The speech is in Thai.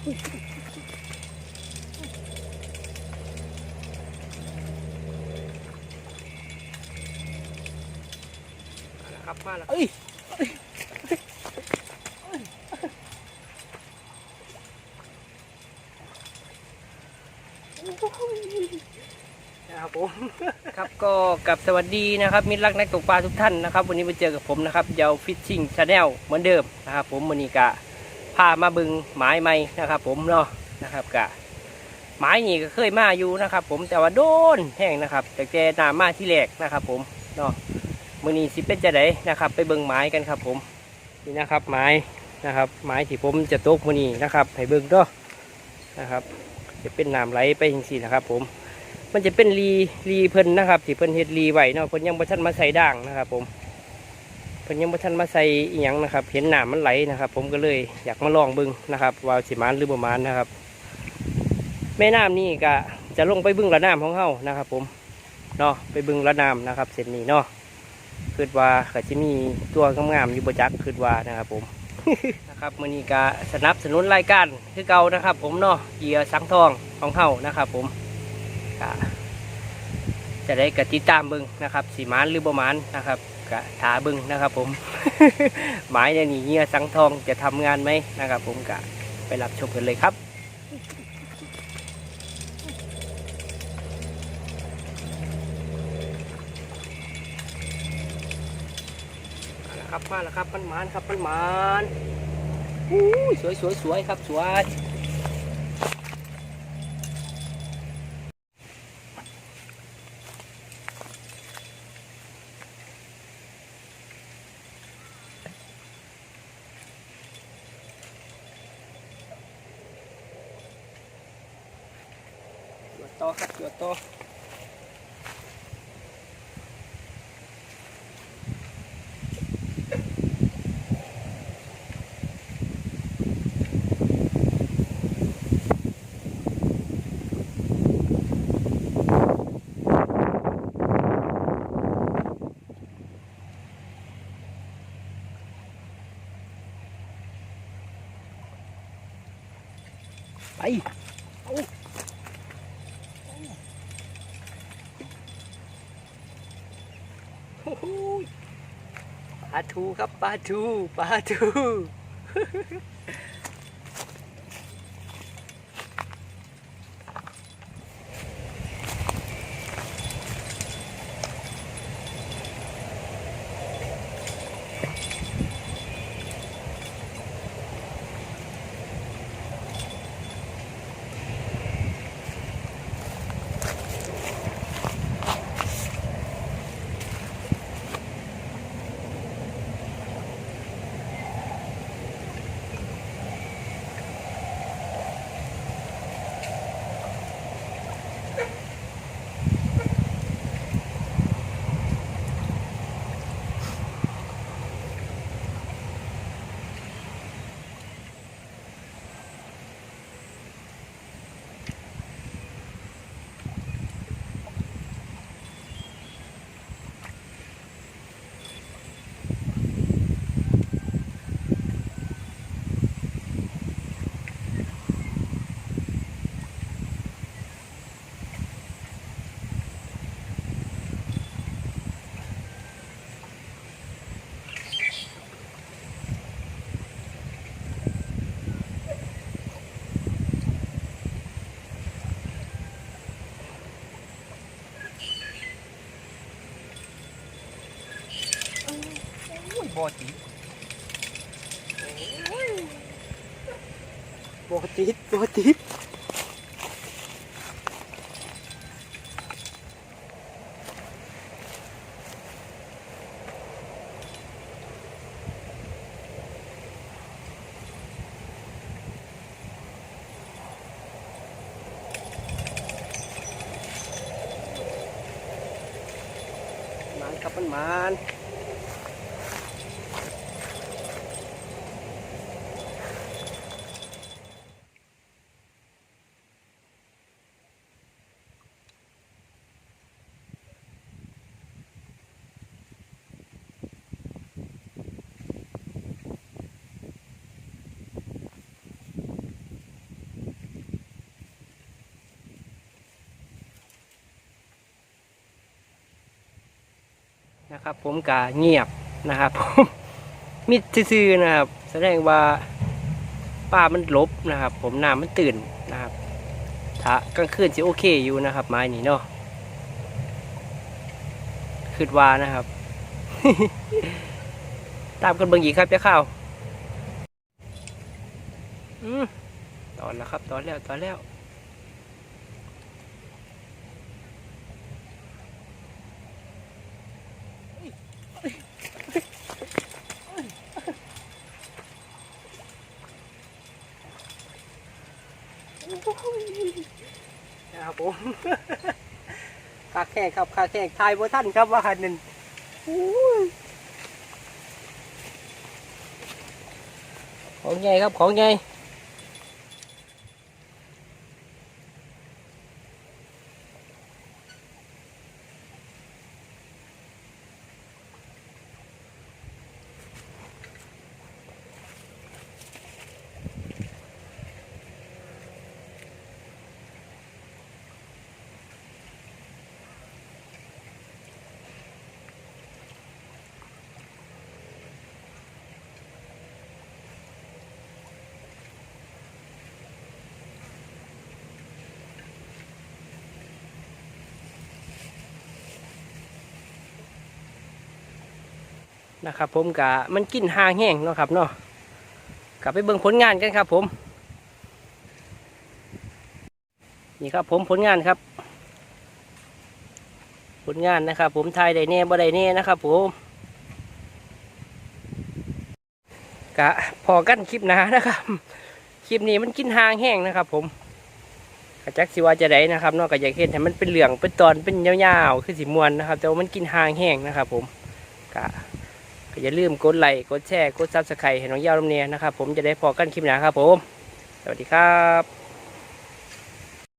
ครับมาแล้วเอ้ยนะครับผมครับก็กับสวัสดีนะครับ มิตรรักนักตกปลาทุกท่านนะครับ วันนี้มาเจอกับผมนะครับเยาวฟิชชิ่งชาแนลเหมือนเดิมนะครับผมวันนี้กะพามาบึงหมายใหม่นะครับ ผมเนาะนะครับกะหมายนี่ก็เคยมาอยู่นะครับ ผมแต่ว่าโดนแห้งนะครับแต่แกน้ำมาที่แรกนะครับ ผมเนาะมือนี้สิเป็นจะไดนะครับ ไปเบิ่งไม้กันครับ ผมนี่นะครับไม้นะครับ ไม้ที่ผมจะตกมือนี้นะครับ ให้เบิ่งเนาะนะครับ จะเป็นน้ำไหลไปอย่างสี่นะครับ ผม มันจะเป็นรีรีเพิ่นนะครับที่เพิ่นเฮ็ดรีไว้เนาะเพิ่นยังบ่ทันมาใส่ด่างนะครับ ผม พิ่นยังบ่ทันมาใส่อีหยังนะครับ เห็นน้ำมันไหลนะครับ ผมก็เลยอยากมาลองบิ่งนะครับ ว่าสิมานหรือบ่มานนะครับ แม่น้ำนี่ก็จะลงไปบึงระน้ำของเฮานะครับ ผมเนาะไปบึงระน้ำนะครับ เส้นนี้เนาะคิดว่าก็จะมีตัวงามๆอยู่ประจักคิดว่านะครับ ผมนะครับมือนี้ก็สนับสนุนรายการคือเก่านะครับ ผมเนาะเหยื่อสังทองของเฮานะครับ ผมก็ จะได้กระติดตามเบึงนะครับสีมานหรือบ่มานนะครับกะถาเบึงนะครับผม หมายในนี้เงียสังทองจะทำงานไหมนะครับ ผมกะไปรับชมกันเลยครับครับมาแล้วครับมันหมานครับมันหมานอู้สวยสวยสวยครับสวย จวดต่อครับจวดต่อไปเอาโอ้โหปลาทูครับปลาทูปลาทู บอติดบอติดบอติดมันครับมันมัน นะครับ ผมกะเงียบนะครับผมมิดซื่อนะครับ แสดงว่าป่ามันลบนะครับ ผมน้ำมันตื่นนะครับถ้ากลางคืนสิโอเคอยู่นะครับ ไม้นี้เนาะคืดว่านะครับ ตามกันเบิ่งอีกครับเจ้าข้าวอืมตอนแล้วครับ ตอนแล้วตอนแล้ว ครับผมขาแขกครับขาแขกทายบ่ท่านครับว่าคันนั่นอู้ยของใหญ่ครับของใหญ่ นะครับ ผมกะมันกินหางแห้งเนาะครับเนาะกลับไปเบิ่งผลงานกันครับ ผม นี่ครับผมผลงานครับ ผลงานนะครับ ผมทายได้แน่บ่ได้แน่นะครับ ผมกะพอกันคลิปหนานะครับ คลิปนี้มันกินหางแห้งนะครับ ผมกระจักสิว่าจะได้นะครับเนอกจากอยากเห็นให้มันเป็นเหลืองเป็นตอนเป็นยาวๆคือสีมวนนะครับ แต่ว่ามันกินหางแห้งนะครับ ผมกะ ก็อย่าลืมกดไลค์กดแชร์กดซับสไครต์ให้น้องยาวลำเนียนะครับผมจะได้พอกันคลิปหนาครับผม สวัสดีครับ